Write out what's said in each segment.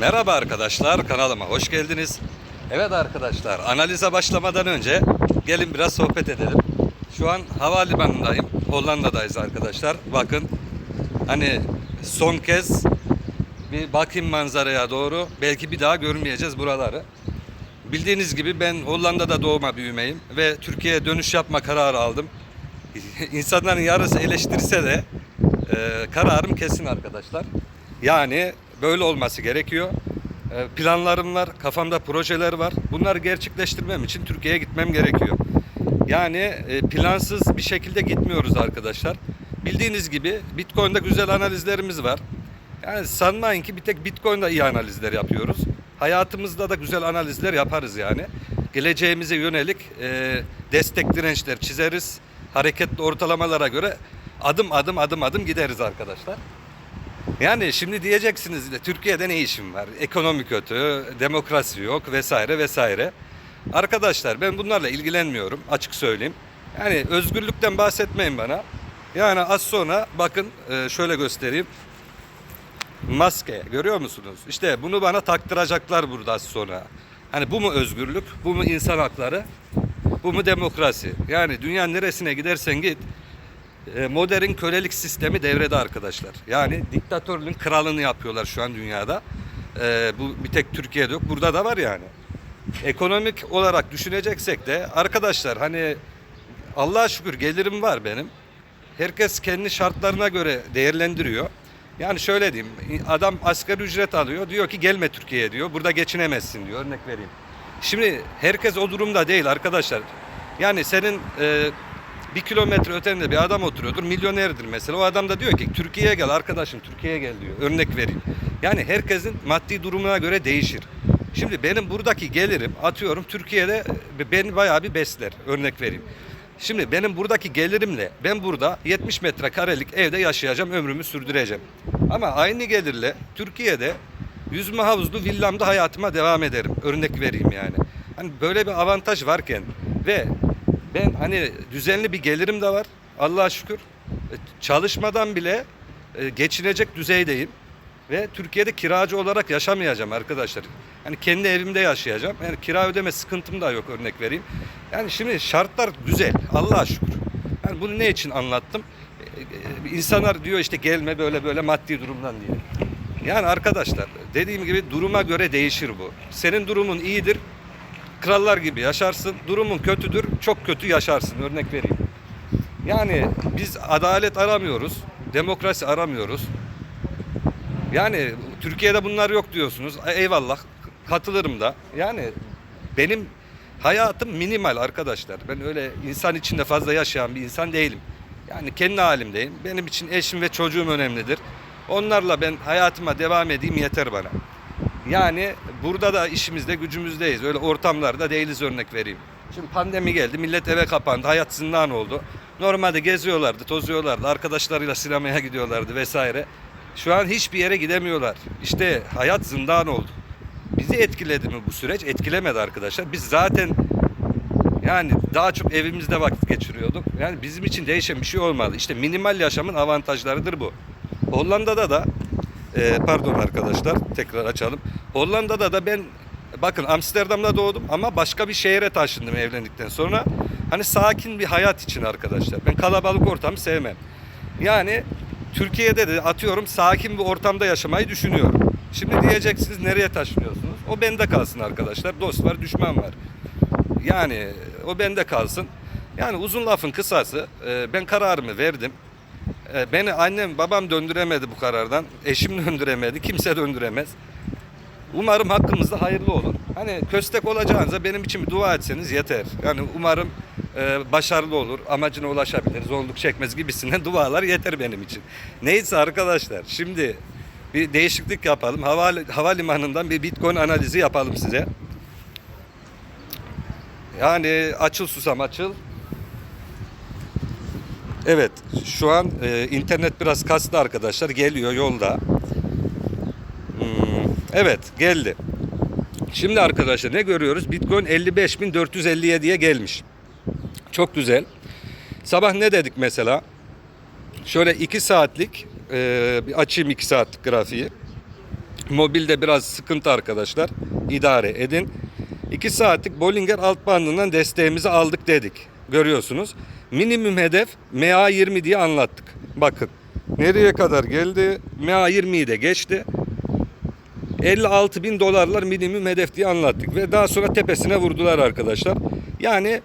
Merhaba arkadaşlar, kanalıma hoş geldiniz. Evet arkadaşlar, analize başlamadan önce gelin biraz sohbet edelim. Şu an havalimanındayım, Hollanda'dayız arkadaşlar. Bakın, hani son kez bir bakayım manzaraya doğru. Belki bir daha görmeyeceğiz buraları. Bildiğiniz gibi ben Hollanda'da doğma büyümeyim ve Türkiye'ye dönüş yapma kararı aldım. İnsanların yarısı eleştirse de e, kararım kesin arkadaşlar. Yani böyle olması gerekiyor. E, planlarım var, kafamda projeler var. Bunları gerçekleştirmem için Türkiye'ye gitmem gerekiyor. Yani e, plansız bir şekilde gitmiyoruz arkadaşlar. Bildiğiniz gibi Bitcoin'de güzel analizlerimiz var. Yani sanmayın ki bir tek Bitcoin'de iyi analizler yapıyoruz. Hayatımızda da güzel analizler yaparız yani. Geleceğimize yönelik e, destek dirençler çizeriz. Hareketli ortalamalara göre adım adım adım adım gideriz arkadaşlar. Yani şimdi diyeceksiniz de Türkiye'de ne işim var? Ekonomi kötü, demokrasi yok vesaire vesaire. Arkadaşlar ben bunlarla ilgilenmiyorum açık söyleyeyim. Yani özgürlükten bahsetmeyin bana. Yani az sonra bakın e, şöyle göstereyim. Maske görüyor musunuz? İşte bunu bana taktıracaklar burada az sonra. Hani bu mu özgürlük? Bu mu insan hakları? Bu mu demokrasi? Yani dünya neresine gidersen git modern kölelik sistemi devrede arkadaşlar. Yani diktatörlüğün kralını yapıyorlar şu an dünyada. E, bu bir tek Türkiye'de yok. Burada da var yani. Ekonomik olarak düşüneceksek de arkadaşlar hani Allah'a şükür gelirim var benim. Herkes kendi şartlarına göre değerlendiriyor. Yani şöyle diyeyim, adam asgari ücret alıyor, diyor ki gelme Türkiye'ye diyor, burada geçinemezsin diyor, örnek vereyim. Şimdi herkes o durumda değil arkadaşlar. Yani senin e, bir kilometre ötende bir adam oturuyordur, milyonerdir mesela. O adam da diyor ki Türkiye'ye gel arkadaşım, Türkiye'ye gel diyor, örnek vereyim. Yani herkesin maddi durumuna göre değişir. Şimdi benim buradaki gelirim atıyorum Türkiye'de beni bayağı bir besler, örnek vereyim. Şimdi benim buradaki gelirimle ben burada 70 metrekarelik evde yaşayacağım, ömrümü sürdüreceğim. Ama aynı gelirle Türkiye'de yüzme havuzlu villamda hayatıma devam ederim. Örnek vereyim yani. Hani böyle bir avantaj varken ve ben hani düzenli bir gelirim de var. Allah'a şükür. E, Çalışmadan bile e, geçinecek düzeydeyim. Ve Türkiye'de kiracı olarak yaşamayacağım arkadaşlar. Hani kendi evimde yaşayacağım. Yani kira ödeme sıkıntım da yok örnek vereyim. Yani şimdi şartlar güzel Allah'a şükür. Yani bunu ne için anlattım? E, İnsanlar diyor işte gelme böyle böyle maddi durumdan diye. Yani arkadaşlar dediğim gibi duruma göre değişir bu. Senin durumun iyidir. Krallar gibi yaşarsın. Durumun kötüdür. Çok kötü yaşarsın. Örnek vereyim. Yani biz adalet aramıyoruz. Demokrasi aramıyoruz. Yani Türkiye'de bunlar yok diyorsunuz. E, Eyvallah katılırım da. Yani benim hayatım minimal arkadaşlar. Ben öyle insan içinde fazla yaşayan bir insan değilim. Yani kendi halimdeyim. Benim için eşim ve çocuğum önemlidir. Onlarla ben hayatıma devam edeyim yeter bana. Yani burada da işimizde gücümüzdeyiz. Öyle ortamlarda değiliz örnek vereyim. Şimdi pandemi geldi. Millet eve kapandı. Hayat zindan oldu. Normalde geziyorlardı, tozuyorlardı. Arkadaşlarıyla sinemaya gidiyorlardı vesaire. Şu an hiçbir yere gidemiyorlar. İşte hayat zindan oldu. Bizi etkiledi mi bu süreç? Etkilemedi arkadaşlar. Biz zaten yani daha çok evimizde vakit geçiriyorduk. Yani bizim için değişen bir şey olmadı. İşte minimal yaşamın avantajlarıdır bu. Hollanda'da da e, pardon arkadaşlar tekrar açalım. Hollanda'da da ben bakın Amsterdam'da doğdum ama başka bir şehre taşındım evlendikten sonra. Hani sakin bir hayat için arkadaşlar. Ben kalabalık ortamı sevmem. Yani Türkiye'de de atıyorum sakin bir ortamda yaşamayı düşünüyorum. Şimdi diyeceksiniz nereye taşınıyorsunuz? O bende kalsın arkadaşlar. Dost var, düşman var. Yani o bende kalsın. Yani uzun lafın kısası e, ben kararımı verdim. E, Beni annem babam döndüremedi bu karardan. Eşim döndüremedi. Kimse döndüremez. Umarım hakkımızda hayırlı olur. Hani köstek olacağınıza benim için bir dua etseniz yeter. Yani umarım e, başarılı olur, amacına ulaşabilir, zorluk çekmez gibisinden dualar yeter benim için. Neyse arkadaşlar şimdi bir değişiklik yapalım. Havali, havalimanından bir bitcoin analizi yapalım size. Yani açıl susam açıl. Evet şu an e, internet biraz kastı arkadaşlar. Geliyor yolda. Hmm, evet geldi. Şimdi arkadaşlar ne görüyoruz? Bitcoin 55.457'ye gelmiş. Çok güzel. Sabah ne dedik mesela? Şöyle 2 saatlik e, açayım 2 saatlik grafiği. Mobilde biraz sıkıntı arkadaşlar. İdare edin. 2 saatlik Bollinger alt bandından desteğimizi aldık dedik. Görüyorsunuz. Minimum hedef MA20 diye anlattık. Bakın nereye kadar geldi? MA20'yi de geçti. 56 bin dolarlar minimum hedef diye anlattık. Ve daha sonra tepesine vurdular arkadaşlar. Yani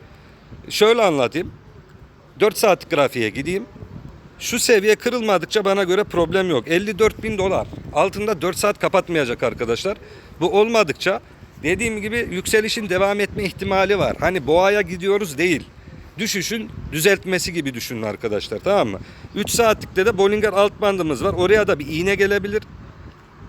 şöyle anlatayım. 4 saatlik grafiğe gideyim. Şu seviye kırılmadıkça bana göre problem yok. 54 bin dolar. Altında 4 saat kapatmayacak arkadaşlar. Bu olmadıkça dediğim gibi yükselişin devam etme ihtimali var. Hani boğaya gidiyoruz değil. Düşüşün düzeltmesi gibi düşünün arkadaşlar tamam mı? 3 saatlikte de Bollinger alt bandımız var. Oraya da bir iğne gelebilir.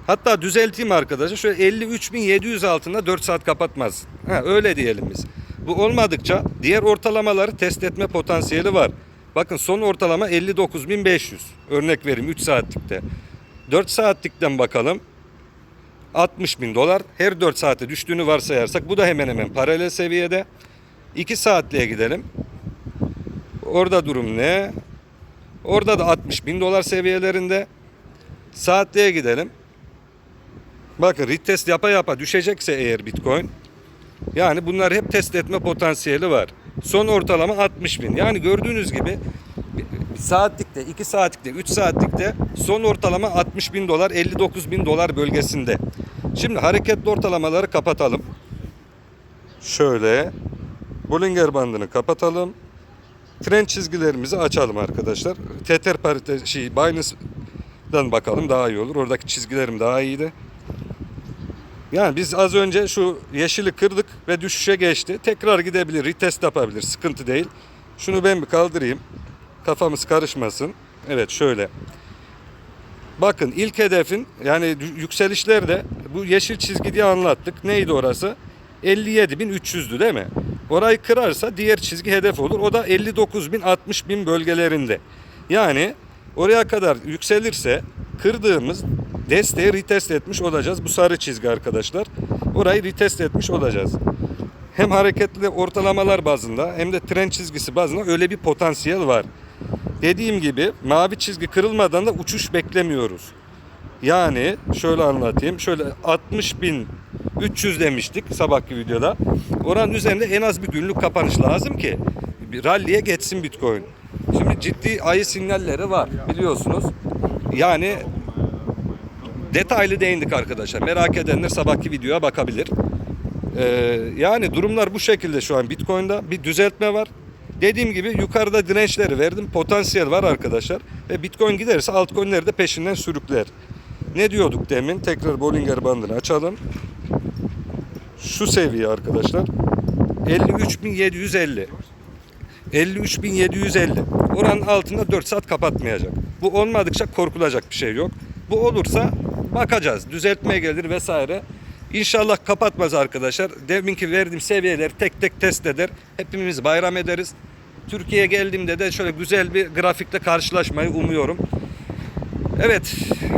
Hatta düzelteyim arkadaşlar. Şöyle 53.700 altında 4 saat kapatmaz. Ha, öyle diyelim biz. Bu olmadıkça diğer ortalamaları test etme potansiyeli var. Bakın son ortalama 59.500. Örnek vereyim 3 saatlikte. 4 saatlikten bakalım. 60 bin dolar. Her 4 saate düştüğünü varsayarsak bu da hemen hemen paralel seviyede. 2 saatliğe gidelim. Orada durum ne? Orada da 60 bin dolar seviyelerinde. Saatliğe gidelim. Bakın retest yapa yapa düşecekse eğer Bitcoin yani bunlar hep test etme potansiyeli var. Son ortalama 60 bin. Yani gördüğünüz gibi saatlikte, 2 saatlikte, 3 saatlikte son ortalama 60 bin dolar, 59 bin dolar bölgesinde. Şimdi hareketli ortalamaları kapatalım. Şöyle Bollinger bandını kapatalım. Trend çizgilerimizi açalım arkadaşlar. Tether parite şey Binance'dan bakalım daha iyi olur. Oradaki çizgilerim daha iyiydi. Yani biz az önce şu yeşili kırdık ve düşüşe geçti. Tekrar gidebilir, retest yapabilir. Sıkıntı değil. Şunu ben bir kaldırayım. Kafamız karışmasın. Evet şöyle. Bakın ilk hedefin yani yükselişlerde bu yeşil çizgi diye anlattık. Neydi orası? 57.300'dü değil mi? Orayı kırarsa diğer çizgi hedef olur. O da 59.000 60.000 bölgelerinde. Yani oraya kadar yükselirse kırdığımız desteği retest etmiş olacağız. Bu sarı çizgi arkadaşlar. Orayı retest etmiş olacağız. Hem hareketli ortalamalar bazında hem de trend çizgisi bazında öyle bir potansiyel var. Dediğim gibi mavi çizgi kırılmadan da uçuş beklemiyoruz. Yani şöyle anlatayım. Şöyle 60 bin 300 demiştik sabahki videoda. Oranın üzerinde en az bir günlük kapanış lazım ki bir rally'e geçsin Bitcoin. Şimdi ciddi ayı sinyalleri var biliyorsunuz. Yani detaylı değindik arkadaşlar. Merak edenler sabahki videoya bakabilir. Ee, yani durumlar bu şekilde şu an Bitcoin'da bir düzeltme var. Dediğim gibi yukarıda dirençleri verdim. Potansiyel var arkadaşlar. Ve Bitcoin giderse altcoin'leri de peşinden sürükler. Ne diyorduk demin? Tekrar Bollinger bandını açalım. Şu seviye arkadaşlar. 53.750. 53.750. Oranın altında 4 saat kapatmayacak. Bu olmadıkça korkulacak bir şey yok. Bu olursa bakacağız. Düzeltmeye gelir vesaire. İnşallah kapatmaz arkadaşlar. Deminki verdiğim seviyeleri tek tek test eder. Hepimiz bayram ederiz. Türkiye'ye geldiğimde de şöyle güzel bir grafikle karşılaşmayı umuyorum. Evet,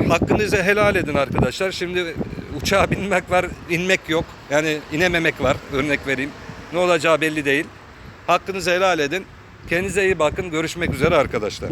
hakkınızı helal edin arkadaşlar. Şimdi uçağa binmek var, inmek yok. Yani inememek var, örnek vereyim. Ne olacağı belli değil. Hakkınızı helal edin. Kendinize iyi bakın. Görüşmek üzere arkadaşlar.